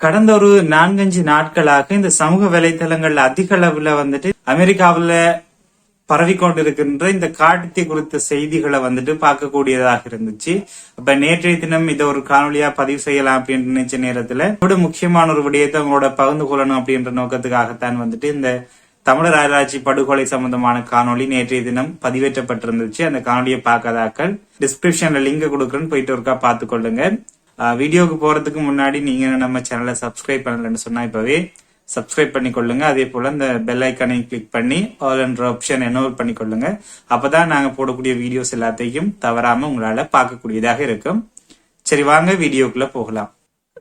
கடந்த ஒரு நான்கஞ்சு நாட்களாக இந்த சமூக வலைத்தளங்கள் அதிக அளவுல வந்துட்டு அமெரிக்காவுல பரவிக்கொண்டிருக்கின்ற இந்த காட்டுத்தீ குறித்த செய்திகளை வந்துட்டு பார்க்கக்கூடியதாக இருந்துச்சு. அப்ப நேற்றைய தினம் இதை ஒரு காணொலியா பதிவு செய்யலாம் அப்படின்னு நினைச்ச நேரத்துல விட முக்கியமான ஒரு விடயத்தை உங்களோட பகிர்ந்து கொள்ளணும் அப்படின்ற நோக்கத்துக்காகத்தான் வந்துட்டு இந்த தமிழர் ஆராய்ச்சி படுகொலை சம்பந்தமான காணொளி நேற்றைய தினம் பதிவேற்றப்பட்டிருந்துச்சு. அந்த காணொலியை பார்க்காதாக்கள் டிஸ்கிரிப்ஷன்ல லிங்க் கொடுக்குறேன்னு போயிட்டு ஒருக்கா பார்த்து கொள்ளுங்க ஆஹ் வீடியோக்கு போறதுக்கு முன்னாடி நீங்க நம்ம சேனலை சப்ஸ்கிரைப் பண்ணலன்னு சொன்னா இப்பவே சப்ஸ்கிரைப் பண்ணி கொள்ளுங்க அதே போல இந்த பெல் ஐக்கானை கிளிக் பண்ணி ஆல் என்ற ஆப்ஷன் எனோல் பண்ணி கொள்ளுங்க அப்பதான் நாங்க போடக்கூடிய வீடியோஸ் எல்லாத்தையும் தவறாம உங்களால பார்க்கக்கூடியதாக இருக்கும். சரி வாங்க வீடியோக்குள்ள போகலாம்.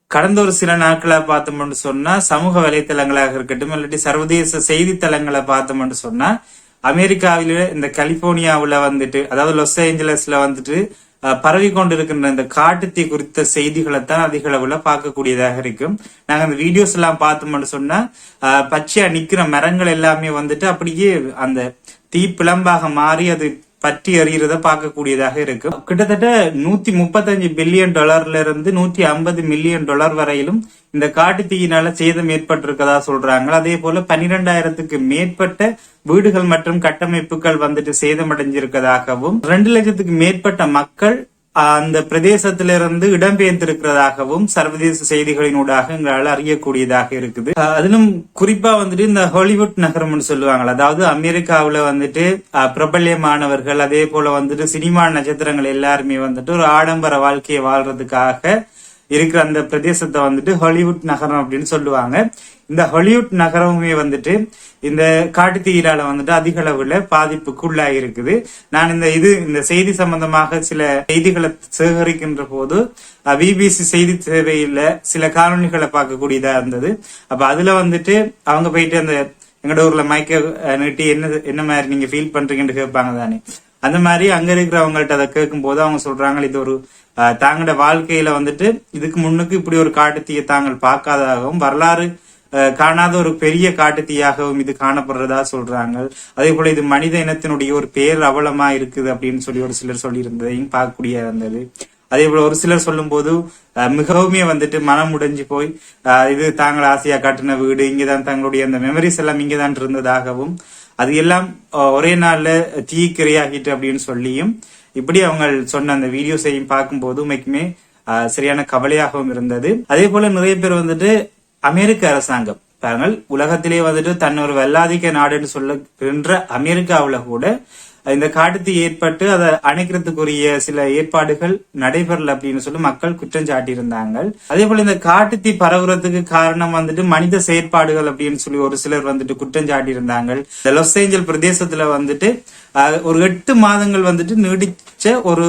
கடந்த ஒரு சில நாட்களா பார்த்தோம்னு சொன்னா சமூக வலைத்தளங்களாக இருக்கட்டும் இல்லாட்டி சர்வதேச செய்தித்தளங்களை பார்த்தோம்னு சொன்னா அமெரிக்காவில இந்த கலிபோர்னியாவில் வந்துட்டு அதாவது லாஸ் ஏஞ்சலஸ்ல வந்துட்டு பரவி கொண்டிருக்கின்ற இந்த காட்டுத்தீ குறித்த செய்திகளை தான் அதிக அளவுல பார்க்கக்கூடியதாக இருக்கும். நாங்க அந்த வீடியோஸ் எல்லாம் பார்த்தோம்னு சொன்னா பச்சையா நிக்கிற மரங்கள் எல்லாமே வந்துட்டு அப்படியே அந்த தீ பிளம்பாக மாறி அது பற்றி எறிகிறத பார்க்கக்கூடியதாக இருக்கு. கிட்டத்தட்ட நூத்தி முப்பத்தஞ்சு பில்லியன் டாலர்ல இருந்து நூத்தி ஐம்பது மில்லியன் டாலர் வரையிலும் இந்த காட்டு தீயினால சேதம் ஏற்பட்டிருக்கதா சொல்றாங்க. அதே போல பன்னிரெண்டாயிரத்துக்கு மேற்பட்ட வீடுகள் மற்றும் கட்டமைப்புகள் வந்துட்டு சேதமடைஞ்சிருக்கதாகவும் ரெண்டு லட்சத்துக்கு மேற்பட்ட மக்கள் அந்த பிரதேசத்திலிருந்து இடம்பெயர்ந்திருக்கிறதாகவும் சர்வதேச செய்திகளினூடாக எங்களால் அறியக்கூடியதாக இருக்குது. அதிலும் குறிப்பா வந்துட்டு இந்த ஹாலிவுட் நகரம்னு சொல்லுவாங்க அதாவது அமெரிக்காவில் வந்துட்டு பிரபல்யமானவர்கள் அதே போல வந்துட்டு சினிமா நட்சத்திரங்கள் எல்லாருமே வந்துட்டு ஒரு ஆடம்பர வாழ்க்கையை வாழ்றதுக்காக இருக்கிற அந்த பிரதேசத்தை வந்துட்டு ஹாலிவுட் நகரம் அப்படின்னு சொல்லுவாங்க. இந்த ஹாலிவுட் நகரமுமே வந்துட்டு இந்த காட்டுத்தீயிலால வந்துட்டு அதிக அளவுல பாதிப்புக்குள்ளாகி இருக்குது. நான் இந்த இது இந்த செய்தி சம்பந்தமாக சில செய்திகளை சேகரிக்கின்ற போது பிபிசி செய்தி சேவையில சில காணொலிகளை பார்க்கக்கூடியதா இருந்தது. அப்ப அதுல வந்துட்டு அவங்க போயிட்டு அந்த எங்கட ஊர்ல மயக்க அஹ், நீட்டி என்ன என்ன மாதிரி நீங்க ஃபீல் பண்றீங்கன்னு கேட்பாங்க தானே. அந்த மாதிரி அங்க இருக்கிறவங்கள்ட்ட அதை கேட்கும் போது அவங்க சொல்றாங்க இது ஒரு அஹ், தாங்களோட வாழ்க்கையில வந்துட்டு இதுக்கு முன்னுக்கு இப்படி ஒரு காட்டுத்தீயை தாங்கள் பார்க்காததாகவும் வரலாறு காணாத ஒரு பெரிய காட்டுத்தீயாகவும் இது காணப்படுறதா சொல்றாங்க. அதே போல இது மனித இனத்தினுடைய ஒரு பேர் அவலமா இருக்குது அப்படின்னு சொல்லி ஒரு சிலர் சொல்லியிருந்ததையும் பார்க்கக்கூடிய இருந்தது. அதே போல ஒரு சிலர் சொல்லும்போது அஹ், மிகவுமே வந்துட்டு மனம் உடைஞ்சு போய் அஹ், இது தாங்கள் ஆசையா கட்டின வீடு இங்கதான் தங்களுடைய அந்த மெமரிஸ் எல்லாம் இங்கதான் இருந்ததாகவும் அது எல்லாம் ஒரே நாள்ல தீக்கிரையாகிட்டு அப்படின்னு சொல்லியும் இப்படி அவங்க சொன்ன அந்த வீடியோஸையும் பார்க்கும்போது உண்மைக்குமே சரியான கவலையாகவும் இருந்தது. அதே போல நிறைய பேர் வந்துட்டு அமெரிக்க அரசாங்கம் பாருங்கள் உலகத்திலே வந்துட்டு தன்னொரு வல்லாதிக்க நாடுன்னு சொல்லுகின்ற அமெரிக்காவுல கூட இந்த காட்டுத்தீ ஏற்பட்டு அதை அணைக்கிறதுக்குரிய சில ஏற்பாடுகள் நடைபெறல அப்படின்னு சொல்லி மக்கள் குற்றம் சாட்டியிருந்தாங்க. அதே போல இந்த காட்டுத்தீ பரவுறதுக்கு காரணம் வந்துட்டு மனித செயற்பாடுகள் அப்படின்னு சொல்லி ஒரு சிலர் வந்துட்டு குற்றம் சாட்டியிருந்தாங்க. இந்த லாஸ் ஏஞ்சல் பிரதேசத்துல வந்துட்டு ஒரு எட்டு மாதங்கள் வந்துட்டு நீடிச்ச ஒரு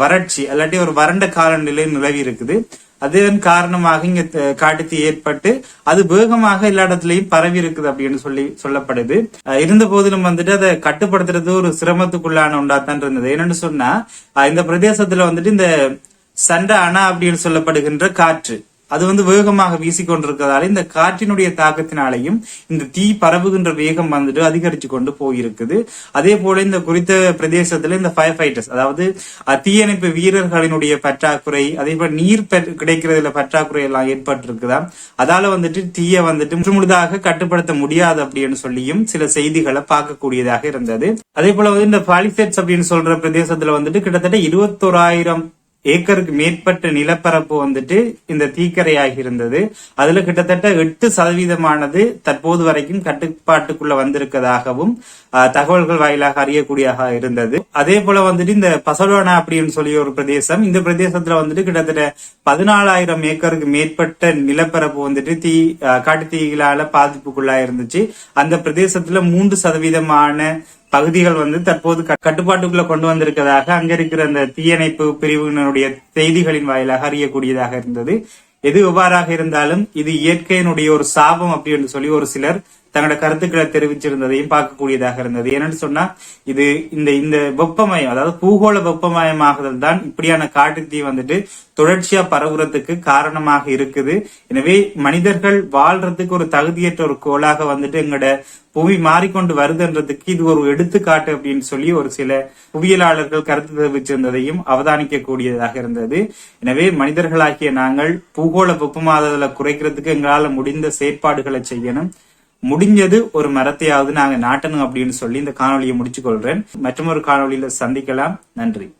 வறட்சி அல்லாட்டி ஒரு வறண்ட காலநிலை நிலவி இருக்குது. அதன் காரணமாக இங்க காட்டுத்தீ ஏற்பட்டு அது வேகமாக எல்லா இடத்துலயும் பரவி இருக்குது அப்படின்னு சொல்லி சொல்லப்படுது. அஹ் இருந்த போதிலும் வந்துட்டு அதை கட்டுப்படுத்துறது ஒரு சிரமத்துக்குள்ளான உண்டாத்தான் இருந்தது. என்னன்னு சொன்னா இந்த பிரதேசத்துல வந்துட்டு இந்த சண்டை அணா அப்படின்னு சொல்லப்படுகின்ற காற்று அது வந்து வேகமாக வீசிக்கொண்டிருக்கிறதால இந்த காற்றினுடைய தாக்கத்தினாலையும் இந்த தீ பரவுகின்ற வேகம் வந்துட்டு அதிகரிச்சு கொண்டு போயிருக்குது. அதே போல இந்த குறித்த பிரதேசத்துல இந்த ஃபயர் ஃபைட்டர்ஸ் அதாவது தீயணைப்பு வீரர்களினுடைய பற்றாக்குறை அதே போல நீர் பெற்- கிடைக்கிறதுல பற்றாக்குறை எல்லாம் ஏற்பட்டிருக்குதா? அதால வந்துட்டு தீய வந்துட்டு முற்றுமுழுதாக கட்டுப்படுத்த முடியாது அப்படின்னு சொல்லியும் சில செய்திகளை பார்க்கக்கூடியதாக இருந்தது. அதே போல வந்து இந்த பாலிசெட்ஸ் அப்படின்னு சொல்ற பிரதேசத்துல வந்துட்டு கிட்டத்தட்ட இருபத்தோராயிரம் ஏக்கருக்கு மேற்பட்ட நிலப்பரப்பு வந்துட்டு இந்த தீக்கரையாகி இருந்தது அதுல கிட்டத்தட்ட எட்டு சதவீதமானது தற்போது வரைக்கும் கட்டுப்பாட்டுக்குள்ள வந்திருக்கதாகவும் ஆஹ், தகவல்கள் வாயிலாக அறியக்கூடியதாக இருந்தது. அதே போல வந்துட்டு இந்த பசலோனா அப்படின்னு சொல்லி ஒரு பிரதேசம் இந்த பிரதேசத்துல வந்துட்டு கிட்டத்தட்ட பதினாலாயிரம் ஏக்கருக்கு மேற்பட்ட நிலப்பரப்பு வந்துட்டு தீ ஆஹ், காட்டுத்தீகளால பாதிப்புக்குள்ளா இருந்துச்சு அந்த பிரதேசத்துல மூன்று சதவீதமான பகுதிகள் வந்து தற்போது க- கட்டுப்பாட்டுக்குள்ள கொண்டு வந்திருக்கிறதாக அங்க இருக்கிற அந்த தீயணைப்பு பிரிவினருடைய செய்திகளின் வாயிலாக அறியக்கூடியதாக இருந்தது. எது எவ்வாறாக இருந்தாலும் இது இயற்கையினுடைய ஒரு சாபம் அப்படின்னு சொல்லி ஒரு சிலர் தங்களோட கருத்துக்களை தெரிவிச்சிருந்ததையும் பார்க்கக்கூடியதாக இருந்தது. ஏன்னு சொன்னா இது இந்த இந்த வெப்பமயம் அதாவது பூகோள வெப்பமயமாகுதல் தான் இப்படியான காட்டுத்தீ வந்துட்டு தொடர்ச்சியா பரவுறதுக்கு காரணமாக இருக்குது. எனவே மனிதர்கள் வாழ்றதுக்கு ஒரு தகுதியற்ற ஒரு கோளாக வந்துட்டு எங்களோட புவி மாறிக்கொண்டு வருதுன்றதுக்கு இது ஒரு எடுத்துக்காட்டு அப்படின்னு சொல்லி ஒரு சில புவியியலாளர்கள் கருத்து தெரிவிச்சிருந்ததையும் அவதானிக்க கூடியதாக இருந்தது. எனவே மனிதர்களாகிய நாங்கள் பூகோள வெப்பமாதலை குறைக்கிறதுக்கு எங்களால முடிந்த செயற்பாடுகளை செய்யணும். முடிஞ்சது ஒரு மரத்தையாவது நாங்க நாட்டணும் அப்படின்னு சொல்லி இந்த காணொலியை முடிச்சு கொள்றேன் மற்றொரு காணொலியில சந்திக்கலாம். நன்றி.